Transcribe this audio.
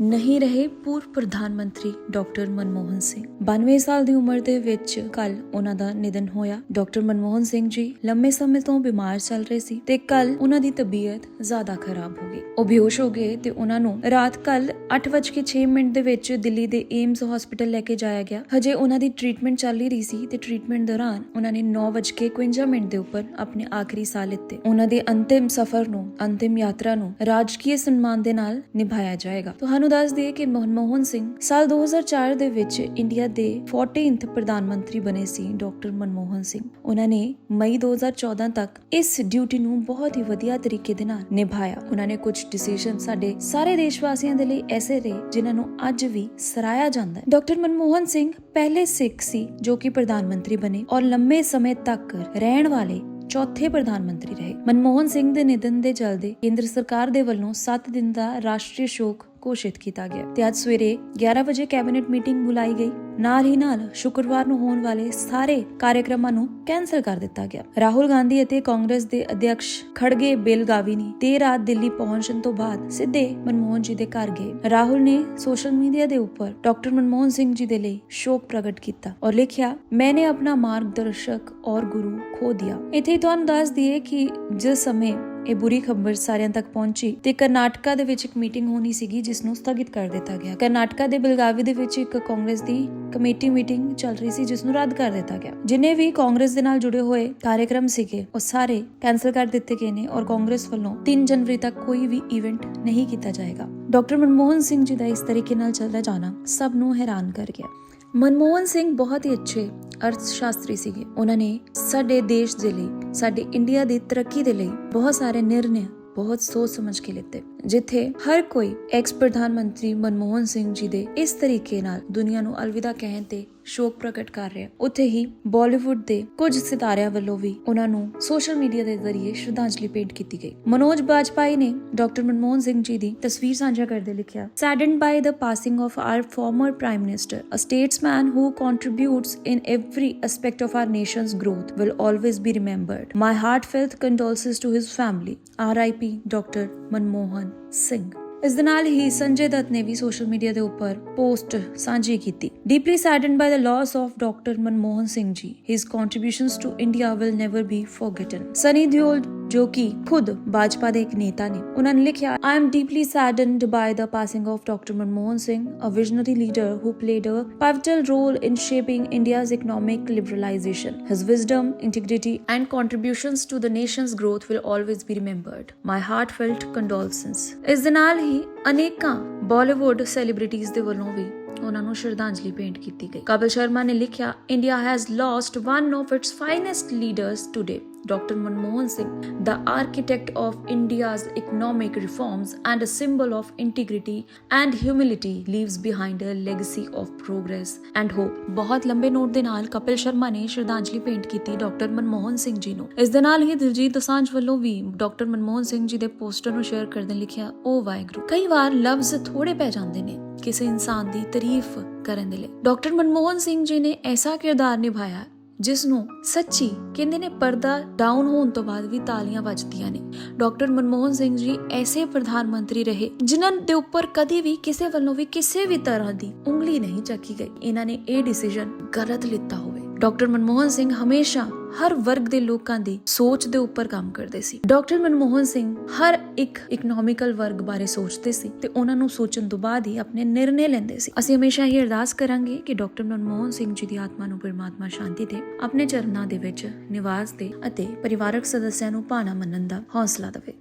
ਨਹੀਂ ਰਹੇ ਪੂਰਵ ਪ੍ਰਧਾਨ ਮੰਤਰੀ ਡਾਕਟਰ ਮਨਮੋਹਨ ਸਿੰਘ। 92 ਸਾਲ ਦੀ ਉਮਰ ਦੇ ਵਿੱਚ ਕੱਲ ਉਹਨਾਂ ਦਾ ਨਿਧਨ ਹੋਇਆ। ਡਾਕਟਰ ਮਨਮੋਹਨ ਸਿੰਘ ਜੀ ਲੰਮੇ ਸਮੇਂ ਤੋਂ ਬਿਮਾਰ ਚੱਲ ਰਹੇ ਸੀ ਤੇ ਕੱਲ ਉਹਨਾਂ ਦੀ ਤਬੀਅਤ ਜ਼ਿਆਦਾ ਖਰਾਬ ਹੋ ਗਈ। ਉਹ ਬੇਹੋਸ਼ ਹੋ ਗਏ ਤੇ ਉਹਨਾਂ ਨੂੰ ਰਾਤ ਕੱਲ 8:06 ਮਿੰਟ ਦੇ ਵਿੱਚ ਦਿੱਲੀ ਦੇ ਏਮਸ ਹਸਪੀਟਲ ਲੈ ਕੇ ਜਾਇਆ ਗਿਆ। ਹਜੇ ਉਹਨਾਂ ਦੀ ਟ੍ਰੀਟਮੈਂਟ ਚੱਲ ਰਹੀ ਸੀ ਤੇ ਟ੍ਰੀਟਮੈਂਟ ਦੌਰਾਨ ਉਹਨਾਂ ਨੇ 9:51 ਮਿੰਟ ਦੇ ਉੱਪਰ ਆਪਣੇ ਆਖਰੀ ਸਾਹ ਲਿੱਤੇ। ਉਹਨਾਂ ਦੇ ਅੰਤਿਮ ਸਫ਼ਰ ਨੂੰ, ਅੰਤਿਮ ਯਾਤਰਾ ਨੂੰ ਰਾਜਕੀय ਸਨਮਾਨ ਦੇ ਨਾਲ ਨਿਭਾਇਆ ਜਾਏਗਾ। ਤੁਹਾਨੂੰ ਦੱਸ ਦਈਏ ਕਿ ਮਨਮੋਹਨ ਸਿੰਘ ਸਾਲ 2004 ਦੇ ਵਿੱਚ ਇੰਡੀਆ ਦੇ 14th ਪ੍ਰਧਾਨ ਮੰਤਰੀ ਬਣੇ ਸੀ ਡਾਕਟਰ ਮਨਮੋਹਨ ਸਿੰਘ। ਉਹਨਾਂ ਨੇ ਮਈ 2014 ਤੱਕ ਇਸ ਡਿਊਟੀ ਨੂੰ ਬਹੁਤ ਹੀ ਵਧੀਆ ਤਰੀਕੇ ਦੇ ਨਾਲ ਨਿਭਾਇਆ। ਉਹਨਾਂ ਨੇ ਕੁਝ ਡਿਸੀਜਨ ਸਾਡੇ ਸਾਰੇ ਦੇਸ਼ ਵਾਸੀਆਂ ਦੇ ਲਈ ਐਸੇ ਰਹੇ ਜਿਨ੍ਹਾਂ ਨੂੰ ਅੱਜ ਵੀ ਸਰਾਇਆ ਜਾਂਦਾ ਹੈ। ਡਾਕਟਰ ਮਨਮੋਹਨ ਸਿੰਘ ਪਹਿਲੇ ਸਿੱਖ ਸੀ ਜੋ ਕਿ ਪ੍ਰਧਾਨ ਮੰਤਰੀ ਬਣੇ ਔਰ ਲੰਮੇ ਸਮੇਂ ਤੱਕ ਰਹਿਣ ਵਾਲੇ ਚੌਥੇ ਪ੍ਰਧਾਨ ਮੰਤਰੀ ਰਹੇ। ਮਨਮੋਹਨ ਸਿੰਘ ਦੇ ਨਿਧਨ ਦੇ ਚਲਦੇ ਕੇਂਦਰ ਸਰਕਾਰ ਦੇ ਵੱਲੋਂ 7 ਦਿਨ ਦਾ ਰਾਸ਼ਟਰੀ ਸ਼ੋਕ ਘੋਸ਼ਿਤ ਕੀਤਾ ਗਿਆ ਤੇ ਅੱਜ ਸਵੇਰੇ 11 ਵਜੇ ਕੈਬਨਿਟ ਮੀਟਿੰਗ ਬੁਲਾਈ ਗਈ। ਨਾਲ ਹੀ ਨਾਲ ਸ਼ੁੱਕਰਵਾਰ ਨੂੰ ਹੋਣ ਵਾਲੇ ਸਾਰੇ ਕਾਰਜਕ੍ਰਮਾਂ ਨੂੰ ਕੈਨਸਲ ਕਰ ਦਿੱਤਾ ਗਿਆ। ਰਾਹੁਲ ਗਾਂਧੀ ਅਤੇ ਕਾਂਗਰਸ ਦੇ ਅਧਿਕਸ਼ ਖੜਗੇ ਬੇਲਗਾਵੀ ਨੇ ਦੇਰ ਰਾਤ ਦਿੱਲੀ ਪਹੁੰਚਣ ਤੋਂ ਬਾਅਦ ਸਿੱਧੇ ਮਨਮੋਹਨ ਜੀ ਦੇ ਘਰ ਗਏ। ਰਾਹੁਲ ਨੇ ਸੋਸ਼ਲ ਮੀਡੀਆ ਦੇ ਉੱਪਰ ਡਾਕਟਰ ਮਨਮੋਹਨ ਸਿੰਘ ਜੀ ਦੇ ਲਈ ਸ਼ੋਕ ਪ੍ਰਗਟ ਕੀਤਾ ਔਰ ਲਿਖਿਆ, ਮੈਨੇ ਆਪਣਾ ਮਾਰਗਦਰਸ਼ਕ ਔਰ ਗੁਰੂ ਖੋ ਦਿਆ। ਇੱਥੇ ਤੁਹਾਨੂੰ ਦੱਸ ਦਈਏ ਕਿ ਜਿਸ ਸਮੇਂ ਇਹ ਬੁਰੀ ਖਬਰ ਸਾਰਿਆਂ ਤੱਕ ਪਹੁੰਚੀ ਤੇ ਕਰਨਾਟਕਾ ਦੇ ਵਿੱਚ ਇੱਕ ਮੀਟਿੰਗ ਹੋਣੀ ਸੀਗੀ, ਜਿਸ ਨੂੰ ਸਥਗਿਤ ਕਰ ਦਿੱਤਾ ਗਿਆ। ਕਰਨਾਟਕਾ ਦੇ ਬਲਗਾਵੀ ਦੇ ਵਿੱਚ ਇੱਕ ਕਾਂਗਰਸ ਦੀ ਕਮੇਟੀ ਮੀਟਿੰਗ ਚੱਲ ਰਹੀ ਸੀ, ਜਿਸ ਨੂੰ ਰੱਦ ਕਰ ਦਿੱਤਾ ਗਿਆ। ਜਿਨੇ ਵੀ ਕਾਂਗਰਸ ਦੇ ਨਾਲ ਜੁੜੇ ਹੋਏ ਕਾਰਜਕ੍ਰਮ ਸੀਗੇ, ਉਹ ਸਾਰੇ ਕੈਨਸਲ ਕਰ ਦਿੱਤੇ ਗਏ ਨੇ ਔਰ ਕਾਂਗਰਸ ਵੱਲੋਂ 3 ਜਨਵਰੀ ਤੱਕ ਕੋਈ ਵੀ ਇਵੈਂਟ ਨਹੀਂ ਕੀਤਾ ਜਾਏਗਾ। ਡਾਕਟਰ ਮਨਮੋਹਨ ਸਿੰਘ ਜੀ ਦਾ ਇਸ ਤਰੀਕੇ ਨਾਲ ਚੱਲਦਾ ਜਾਣਾ ਸਭ ਨੂੰ ਹੈਰਾਨ ਕਰ ਗਿਆ। ਮਨਮੋਹਨ ਸਿੰਘ ਬਹੁਤ ਹੀ ਅੱਛੇ ਅਰਥ ਸ਼ਾਸਤਰੀ ਸੀਗੇ। ਉਹਨਾਂ ਨੇ ਸਾਡੇ ਦੇਸ਼ ਦੇ ਲਈ, ਸਾਡੇ ਇੰਡੀਆ ਦੀ ਤਰੱਕੀ ਦੇ ਲਈ ਬਹੁਤ ਸਾਰੇ ਨਿਰਣੇ, ਬਹੁਤ ਸੋਚ ਸਮਝ ਕੇ ਲਿੱਤੇ। ਜਿੱਥੇ ਹਰ ਕੋਈ ਐਕਸ ਪ੍ਰਧਾਨ ਮੰਤਰੀ ਮਨਮੋਹਨ ਸਿੰਘ ਜੀ ਦੇ ਇਸ ਤਰੀਕੇ ਨਾਲ ਦੁਨੀਆ ਨੂੰ ਅਲਵਿਦਾ ਕਹਿਣ ਤੇ ਸ਼ੋਕ ਪ੍ਰਗਟ ਕਰ ਰਿਹਾ ਉੱਥੇ ਹੀ ਬਾਲੀਵੁੱਡ ਦੇ ਕੁਝ ਸਿਤਾਰਿਆਂ ਵੱਲੋਂ ਵੀ ਉਹਨਾਂ ਨੂੰ ਸੋਸ਼ਲ ਮੀਡੀਆ ਦੇ ਜ਼ਰੀਏ ਸ਼ਰਧਾਂਜਲੀ ਭੇਟ ਕੀਤੀ ਗਈ ਮਨੋਜ ਬਾਜਪਾਈ ਨੇ ਡਾਕਟਰ ਮਨਮੋਹਨ ਸਿੰਘ ਜੀ ਦੀ ਤਸਵੀਰ ਸਾਂਝਾ ਕਰਦੇ ਲਿਖਿਆ saddened by the passing of our former prime minister a statesman who contributes in every aspect of our nation's growth will always be remembered my heartfelt condolences to his family RIP doctor Manmohan Singh ਇਸ ਦੇ ਨਾਲ ਹੀ ਸੰਜੇ ਦੱਤ ਨੇ ਵੀ social media ਦੇ ਉੱਪਰ post ਸਾਂਝੀ ਕੀਤੀ। Deeply saddened by the loss of doctor Manmohan Singh ji his contributions to India will never be forgotten Sunny Deol ਜੋ ਕਿ ਖੁਦ ਭਾਜਪਾ ਦੇ ਇੱਕ ਨੇਤਾ ਨੇ ਉਹਨਾਂ ਨੇ ਲਿਖਿਆ I am deeply saddened by the passing of doctor Manmohan Singh a visionary leader who played a pivotal role in shaping India's economic liberalization. His wisdom, integrity, and contributions to the nation's growth will always be remembered. My heartfelt condolences. ਇਸ ਦੇ ਨਾਲ ਹੀ ਅਨੇਕਾਂ Bollywood celebrities ਦੇ ਵੱਲੋਂ ਵੀ ਉਹਨਾਂ ਨੂੰ ਸ਼ਰਧਾਂਜਲੀ ਭੇਂਟ ਕੀਤੀ ਗਈ ਕਪਿਲ ਸ਼ਰਮਾ ਨੇ ਲਿਖਿਆ India has lost one of its finest leaders today Dr. Manmohan Singh, the architect of India's economic reforms and a symbol of integrity and humility, leaves behind a legacy of progress and hope. ਬਹੁਤ ਲੰਬੇ note ਦੇ ਨਾਲ ਕਪਿਲ ਸ਼ਰਮਾ ਨੇ ਸ਼ਰਧਾਂਜਲੀ ਭੇਂਟ ਕੀਤੀ doctor Manmohan Singh ਜੀ ਨੂੰ ਇਸ ਦੇ ਨਾਲ ਹੀ ਦਿਲਜੀਤ ਦੋਸਾਂਝ ਵੱਲੋਂ ਵੀ ਡਾਕਟਰ ਮਨਮੋਹਨ ਸਿੰਘ ਜੀ ਦੇ ਪੋਸਟਰ ਨੂੰ ਸ਼ੇਅਰ ਕਰਦੇ ਲਿਖਿਆ ਓ ਵਾਹਿਗੁਰੂ ਕਈ ਵਾਰ ਲਫ਼ਜ਼ ਥੋੜੇ ਪੈ ਜਾਂਦੇ ਨੇ ਕਿਸੇ ਇਨਸਾਨ ਦੀ ਤਾਰੀਫ ਕਰਨ ਦੇ ਲਈ ਡਾਕਟਰ ਮਨਮੋਹਨ ਸਿੰਘ ਜੀ ਨੇ ਐਸਾ ਕਿਰਦਾਰ ਨਿਭਾਇਆ ਜਿਸ ਨੂੰ ਸੱਚੀ ਕਹਿੰਦੇ ਨੇ ਪਰਦਾ ਡਾਊਨ ਹੋਣ ਤੋਂ ਬਾਅਦ ਵੀ ਤਾਲੀਆਂ ਵੱਜਦੀਆਂ ਨੇ। ਡਾਕਟਰ ਮਨਮੋਹਨ ਸਿੰਘ ਜੀ ਐਸੇ ਪ੍ਰਧਾਨ ਮੰਤਰੀ ਰਹੇ, ਜਿਨ੍ਹਾਂ ਦੇ ਉੱਪਰ ਕਦੀ ਵੀ ਕਿਸੇ ਵੱਲੋਂ ਵੀ ਕਿਸੇ ਵੀ ਤਰ੍ਹਾਂ ਦੀ ਉਂਗਲੀ ਨਹੀਂ ਚੱਕੀ ਗਈ। ਇਹਨਾਂ ਨੇ ਇਹ ਡਿਸੀਜਨ ਗਲਤ ਲਿੱਤਾ ਹੋਵੇ। ਡਾਕਟਰ ਮਨਮੋਹਨ ਸਿੰਘ ਹਮੇਸ਼ਾ ਹਰ ਵਰਗ ਦੇ ਲੋਕਾਂ ਦੀ ਸੋਚ ਦੇ ਉੱਪਰ ਕੰਮ ਕਰਦੇ ਸੀ। ਡਾਕਟਰ ਮਨਮੋਹਨ ਸਿੰਘ ਹਰ ਇੱਕ ਇਕਨੋਮਿਕਲ ਵਰਗ ਬਾਰੇ ਸੋਚਦੇ ਸੀ ਤੇ ਉਹਨਾਂ ਨੂੰ ਸੋਚਣ ਤੋਂ ਬਾਅਦ ਹੀ ਆਪਣੇ ਨਿਰਣੇ ਲੈਂਦੇ ਸੀ। ਅਸੀਂ ਹਮੇਸ਼ਾ ਇਹ ਅਰਦਾਸ ਕਰਾਂਗੇ ਕਿ ਡਾਕਟਰ ਮਨਮੋਹਨ ਸਿੰਘ ਜੀ ਦੀ ਆਤਮਾ ਨੂੰ ਪਰਮਾਤਮਾ ਸ਼ਾਂਤੀ ਦੇ, ਆਪਣੇ ਚਰਨਾਂ ਦੇ ਵਿੱਚ ਨਿਵਾਸ ਦੇ ਅਤੇ ਪਰਿਵਾਰਕ ਸਦੱਸਿਆਂ ਨੂੰ ਭਾਣਾ ਮੰਨਣ ਦਾ ਹੌਸਲਾ ਦੇਵੇ।